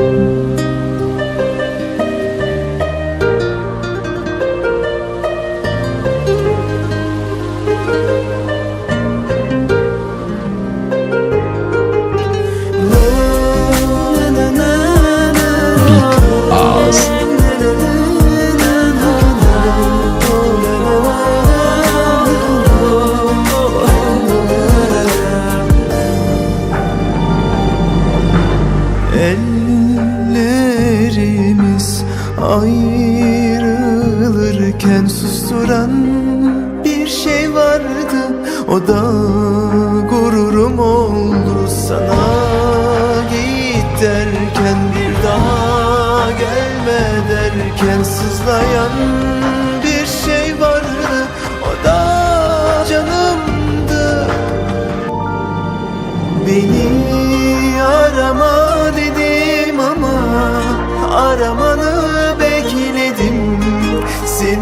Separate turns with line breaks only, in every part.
Thank
you. Ayrılırken susturan bir şey vardı. O da gururum oldu sana. Git derken bir daha gelme derken sızlayan bir şey vardı. O da canımdı. Beni arama dedim ama aramanı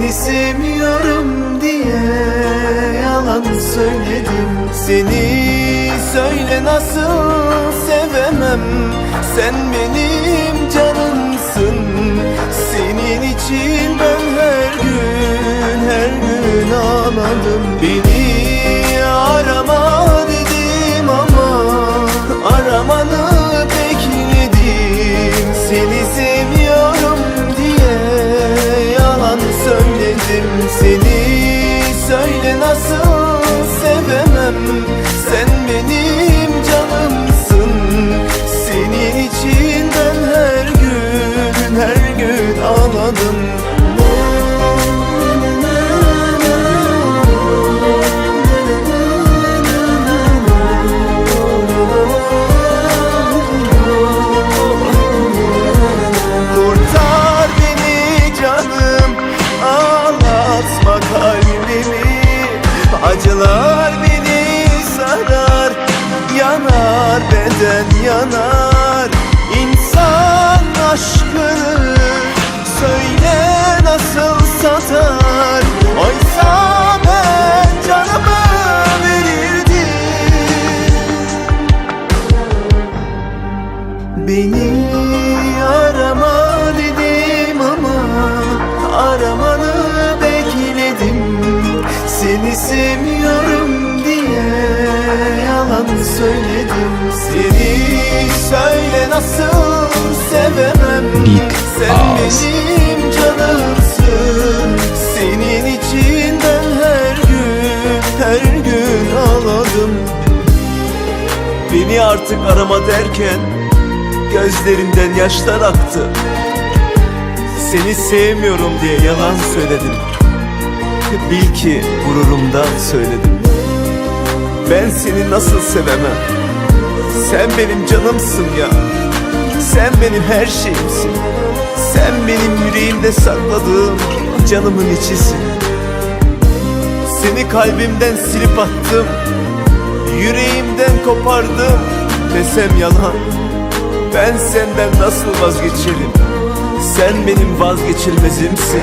Seni sevmiyorum diye yalan söyledim. Seni söyle nasıl sevemem. Sen benim canımsın. Senin için ben her gün her gün ağladım. Beni Acılar beni sarar Yanar beden yanar. İnsan aşkını Seni sevmiyorum diye yalan söyledim. Seni söyle nasıl sevemem.
Big
Sen
Ağız.
benim canımsın. Senin için ben her gün her gün ağladım. Beni artık arama derken Gözlerimden yaşlar aktı. Seni sevmiyorum diye yalan söyledim Bil ki gururumdan söyledim. Ben seni nasıl sevemem? Sen benim canımsın ya. Sen benim her şeyimsin. Sen benim yüreğimde sakladığım canımın içisin. Seni kalbimden silip attım. Yüreğimden kopardım. Desem yalan. Ben senden nasıl vazgeçerim? Sen benim vazgeçilmezimsin